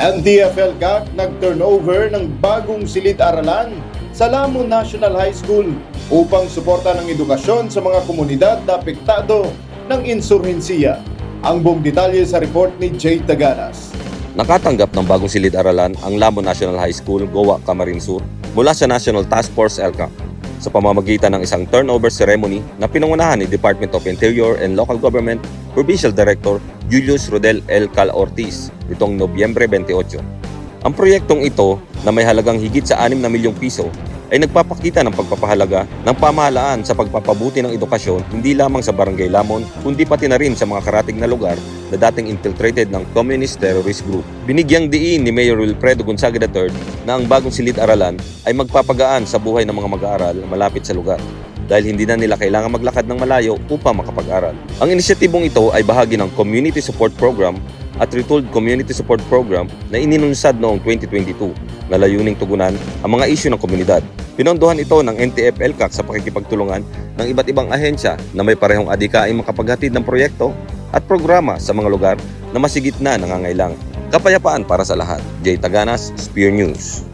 NDFL GAC nag-turnover ng bagong silid-aralan sa Lamon National High School upang suporta ng edukasyon sa mga komunidad na apektado ng insurhensiya. Ang buong detalye sa report ni Jay Taganas. Nakatanggap ng bagong silid-aralan ang Lamon National High School, Goa, Camarines Sur mula sa National Task Force ELCA sa pamamagitan ng isang turnover ceremony na pinangunahan ni Department of Interior and Local Government Provincial Director Julius Rodel L. Cal Ortiz nitong Nobyembre 28. Ang proyektong ito na may halagang higit sa 6 na milyong piso ay nagpapakita ng pagpapahalaga ng pamahalaan sa pagpapabuti ng edukasyon hindi lamang sa Barangay Lamon kundi pati na rin sa mga karatig na lugar na dating infiltrated ng Communist Terrorist Group. Binigyang diin ni Mayor Wilfredo Gonzaga III na ang bagong silid-aralan ay magpapagaan sa buhay ng mga mag-aaral malapit sa lugar dahil hindi na nila kailangan maglakad ng malayo upang makapag-aral. Ang inisyatibong ito ay bahagi ng Community Support Program at Retooled Community Support Program na ininunsad noong 2022 na layuning tugunan ang mga isyu ng komunidad. Pinondohan ito ng NTF LCAC sa pakikipagtulungan ng iba't ibang ahensya na may parehong adikaing makapaghatid ng proyekto at programa sa mga lugar na masigit na nangangailangan. Kapayapaan para sa lahat. Jay Taganas, Spear News.